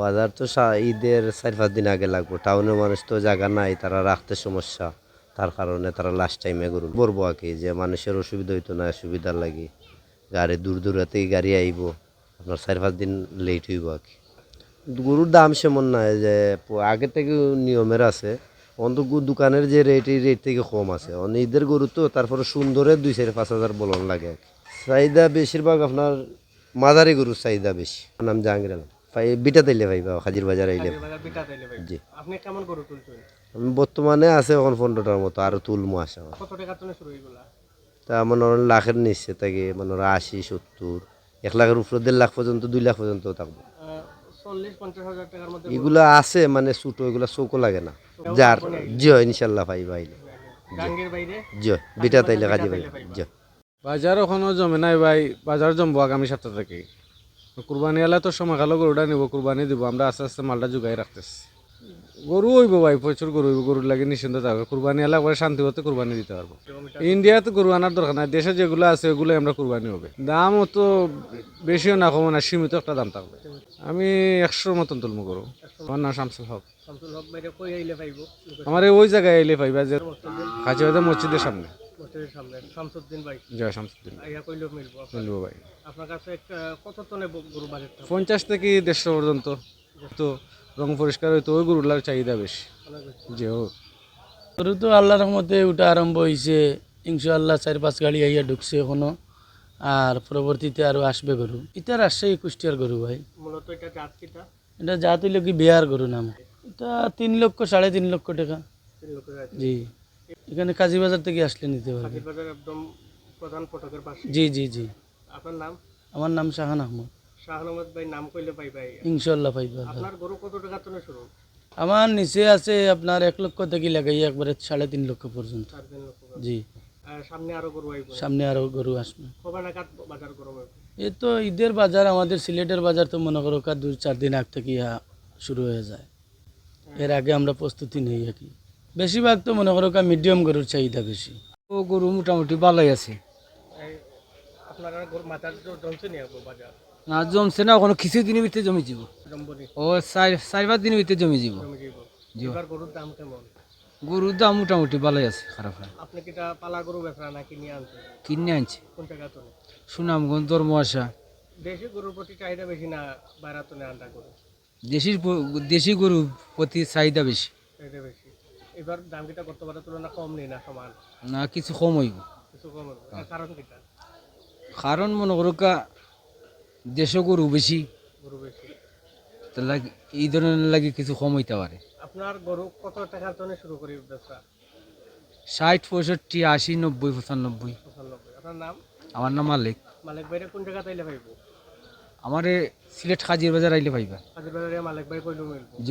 বাজার তো ঈদের চার পাঁচ দিন আগে লাগবো। টাউনের মানুষ তো জায়গা নাই, তারা রাখতে সমস্যা। তার কারণে তারা লাস্ট টাইমে গরু বলব আর কি, যে মানুষের অসুবিধা হইতো না, সুবিধার লাগে। গাড়ি দূর দূর থেকে গাড়ি আইব, আপনার চার পাঁচ দিন লেট হইব আর কি। গরুর দাম সেমন নাই যে আগে থেকে নিয়মের আছে। অন্ত দোকানের যে রেট এই রেট থেকে কম আছে। অন্য ঈদের গরু তো, তারপরে সুন্দরের দুই চার পাঁচ হাজার বলন লাগে। চাহিদা বেশিরভাগ আপনার মাঝারি গরুর চাহিদা বেশি। নাম জাহাঙ্গীর আলম। ভাই বিটা তাইলে ভাই বা হাজির বাজার আইলে। জি। আপনি কেমন গরু তুলছেন? আমি বর্তমানে আছে এখন পনেরোটার মতো আরও তুলমো আছে কত টাকা তুলে শুরু হইগুলা? তা মনে হয় লাখের নিচ্ছে তাকে মনে হয় আশি সত্তর এক লাখের উপরে দেড় লাখ পর্যন্ত দুই লাখ পর্যন্ত থাকব। এগুলো আছে মানে ছোটো এগুলো চৌকো লাগে না। যার জি হয় ইনশাল্লাহ ভাই ভাই। গাঙ্গের বাইরে জি হয় বিটা তাইলে কাজে ভাই। জি। বাজার এখনও জমে নাই ভাই বাজার জমবো আগামী সপ্তাহ থেকে। কুরবানি এলে তো সময় খালো গরুটা নিব কুরবানি দিব আমরা আস্তে আস্তে মালটা জোগাই রাখতেছি। গরু হইব ভাই প্রচুর গরু হইব গরুর লাগে নিশ্চিন্ত থাকবে। কুরবানি এলে একবারে শান্তি হতে কুরবানি দিতে পারব। ইন্ডিয়াতে গরু আনার দরকার নাই দেশে যেগুলো আছে ওগুলো আমরা কুরবানি হবে। দাম তো বেশিও না কমো না সীমিত একটা দাম থাকবে। আমি একশোর মতন তুলবো গরু। আমার নাম শামসুল হক। আমার ওই জায়গায় এলে পাইবা যে হাজিবাদের মসজিদের সামনে। শামসুদ্দিন ভাই। জয় শামসুদ্দিন। আপনার- মিলবো ভাই। আপনার কাছে একটা কত টনে গরু বাজেট পঞ্চাশ থেকে দেড়শো পর্যন্ত। তো রং পরিষ্কার হইতো ওই গরুগুলার চাহিদা বেশি। যে ও গরু তো আল্লাহর রহমতে ওটা আরম্ভ হয়েছে ইনশাআল্লাহ চার পাঁচ গাড়ি আইয়া ঢুকছে এখনও। আর পরবর্তীতে আরও আসবে গরু। এটা রাজশাহী কুষ্টিয়ার গরু ভাই। মূলত এটা জাত কিটা? এটা যা তুইল কি বেয়ার গরু নাম। এটা তিন লক্ষ সাড়ে তিন লক্ষ টাকা। জি। এখানে কাজীবাজার থেকে আসলে নিতে পারবে। একদম প্রধান ফটকের পাশে। জি জি জি। আপনার নাম? আমার নাম শাহান আহমদ। শাহ আহমদ ভাই নাম কইলে পাই ভাই। ইনশাল্লাহ পাইবা আপনার গরু কত টাকা টনে শুরু? আমার নিচে আছে আপনার এক লক্ষ থেকে লাগাই একবারে সাড়ে তিন লক্ষ পর্যন্ত। তিন করে। জি। সামনে আরও গরু আইব। সামনে আরও গরু আসবে। কবে নাগাদ বাজার গরম হবে? এই তো ঈদের বাজার আমাদের সিলেটের বাজার তো মনে করো কা দু চার দিন আগ থেকে শুরু হয়ে যায়। এর আগে আমরা প্রস্তুতি নেই আর কি। বেশিরভাগ তো মনে করো কা মিডিয়াম গরুর চাহিদা বেশি। ও গরু মোটামুটি ভালোই আছে। আপনারা মাথার জমছে নি বাজার? না জমছে না ওখানে কিছু দিনের ভিতরে জমি যাব। ও চার পাঁচ দিনের ভিতরে জমি যাব। এবার গরুর দাম কেমন? গরুর দাম মোটামুটি ভালোই আছে খারাপ না আপনি কি পালা গরু বেচরা নাকি নিয়ে আনছেন? কিনে আনছে। কোন টাকা তোলে সুনামগঞ্জ ধর্ম আসা দেশি গরুর প্রতি চাহিদা বেশি না বাইরে তোলে আন্ডা গরু? দেশির দেশি গরু প্রতি চাহিদা বেশি। চাহিদা বেশি। এবার দাম কিটা গতবারের তুলনা কম নেই না সমান? না কিছু কম হইব। কিছু কম এর কারণ কিটা? কারণ মনে করো কা দেশও গরু বেশি। লাগে এই ধরনের লাগে কিছু কম হইতে পারে। আপনার গরু কত টাকার জন্য শুরু করি ব্যবসা? ষাট পঁয়ষট্টি আশি নব্বই পঁচানব্বই। আপনার নাম? আমার নাম মালিক। মালিক ভাইরে কোন জায়গা তাইলে পাইব আমার সিলেট হাজির বাজার আইলে পাইবা হাজির বাজারে মালিক ভাই কইলেও মিলবো। জ।